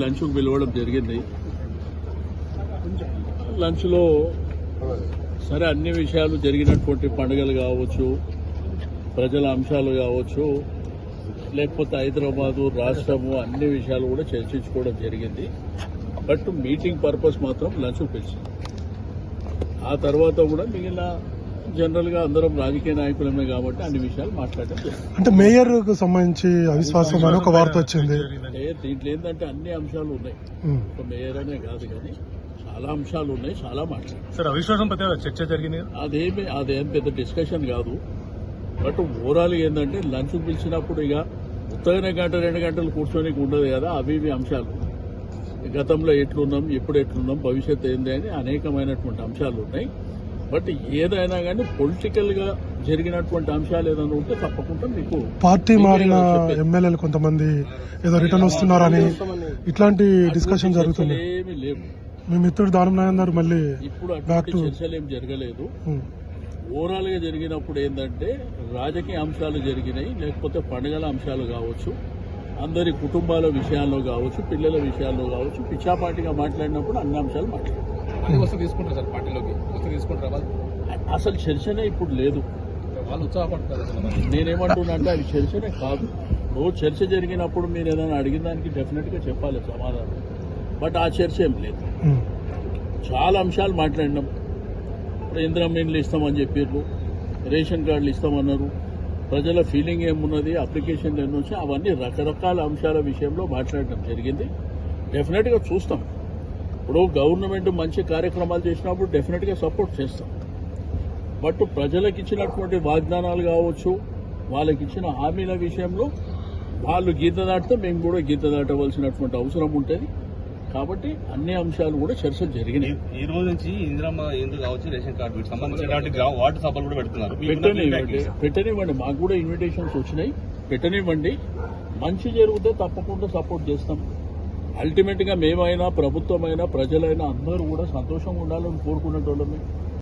లంచ్కు పిలవడం జరిగింది. లంచ్లో సరే అన్ని విషయాలు జరిగినటువంటి పండుగలు కావచ్చు ప్రజల అంశాలు కావచ్చు లేకపోతే హైదరాబాదు రాష్ట్రము అన్ని విషయాలు కూడా చర్చించుకోవడం జరిగింది. బట్ మీటింగ్ పర్పస్ మాత్రం లంచ్ పిలిచింది. ఆ తర్వాత కూడా మిగిలిన జనరల్గా అందరం రాజకీయ నాయకులమే కాబట్టి అన్ని విషయాలు జరిగింది అంటే మేయర్కు సంబంధించి అవిశ్వాసం అని ఒక వార్త వచ్చింది. దీంట్లో ఏంటంటే అన్ని అంశాలు ఉన్నాయి. ఒక మేయర్ అనే కాదు కానీ చాలా అంశాలు ఉన్నాయి చాలా మాట్లాడారు. సార్ అవిశ్వాసం పట్ల చర్చ జరిగింది? అదేమి అదేం పెద్ద డిస్కషన్ కాదు. బట్ ఓవరాల్ ఏంటంటే లంచ్ పిలిచినప్పుడు ఇక ఉత్తగానే గంట రెండు గంటలు కూర్చొని ఉండదు కదా అవి ఇవి అంశాలు. గతంలో ఎట్లున్నాం ఎప్పుడు ఎట్లున్నాం భవిష్యత్తు ఏంది అని అనేకమైనటువంటి అంశాలు ఉన్నాయి. బట్ ఏదైనా కానీ పొలిటికల్గా జరిగినటువంటి అంశాలు ఏదైనా ఉంటే తప్పకుండా మీకు పార్టీ మారిన ఎమ్మెల్యేలు కొంతమంది ఏదో రిటర్న్ వస్తున్నారని ఇట్లాంటి డిస్కషన్ జరుగుతుంది ఏమీ లేవు. మీ మిత్రుడు దానం నాయన్నారు మళ్ళీ ఇప్పుడు అటువంటి చర్చలు ఏం జరగలేదు. ఉమ్. ఓవరాల్గా జరిగినప్పుడు ఏంటంటే రాజకీయ అంశాలు జరిగినాయి లేకపోతే పండుగల అంశాలు కావచ్చు అందరి కుటుంబాల విషయాల్లో కావచ్చు పిల్లల విషయాల్లో కావచ్చు పిచ్చాపాటిగా మాట్లాడినప్పుడు అన్ని అంశాలు మాట్లాడారు. అది వస్తే తీసుకుంటారు సార్ పార్టీలోకి వస్తే తీసుకుంటారు వాళ్ళు? అసలు చర్చనే ఇప్పుడు లేదు. వాళ్ళు ఉత్సాహపడతారు. నేనేమంటున్నా అంటే అది చర్చనే కాదు. రోజు చర్చ జరిగినప్పుడు మీరు ఏదైనా అడిగిన దానికి డెఫినెట్గా చెప్పాలి సమాధానం. బట్ ఆ చర్చ ఏం లేదు. చాలా అంశాలు మాట్లాడినాం. ఇప్పుడు ఇందిరా ఇండ్లు ఇస్తామని చెప్పారు రేషన్ కార్డులు ఇస్తామన్నారు. ప్రజల ఫీలింగ్ ఏమున్నది అప్లికేషన్లు ఎన్ని అవన్నీ రకరకాల అంశాల విషయంలో మాట్లాడడం జరిగింది. డెఫినెట్గా చూస్తాం. ఇప్పుడు గవర్నమెంట్ మంచి కార్యక్రమాలు చేసినప్పుడు డెఫినెట్గా సపోర్ట్ చేస్తాం. బట్ ప్రజలకు ఇచ్చినటువంటి వాగ్దానాలు కావచ్చు వాళ్ళకి ఇచ్చిన హామీల విషయంలో వాళ్ళు గీత దాటితే మేము కూడా గీత దాటవలసినటువంటి అవసరం ఉంటుంది. కాబట్టి అన్ని అంశాలు కూడా చర్చ జరిగినాయి. ఈ రోజు నుంచి ఇందిరమ్మ కావచ్చు రేషన్ కార్డు సంబంధించినటువంటి గ్రా- వార్డు సభలు కూడా పెడుతున్నారు. పెట్టనివ్వండి? పెట్టనివ్వండి. మాకు కూడా ఇన్విటేషన్స్ వచ్చినాయి. పెట్టనివ్వండి. మంచి జరిగితే తప్పకుండా సపోర్ట్ చేస్తాం. అల్టిమేట్గా మేమైనా ప్రభుత్వమైనా ప్రజలైనా అందరూ కూడా సంతోషంగా ఉండాలని కోరుకునేటోళ్ళమే.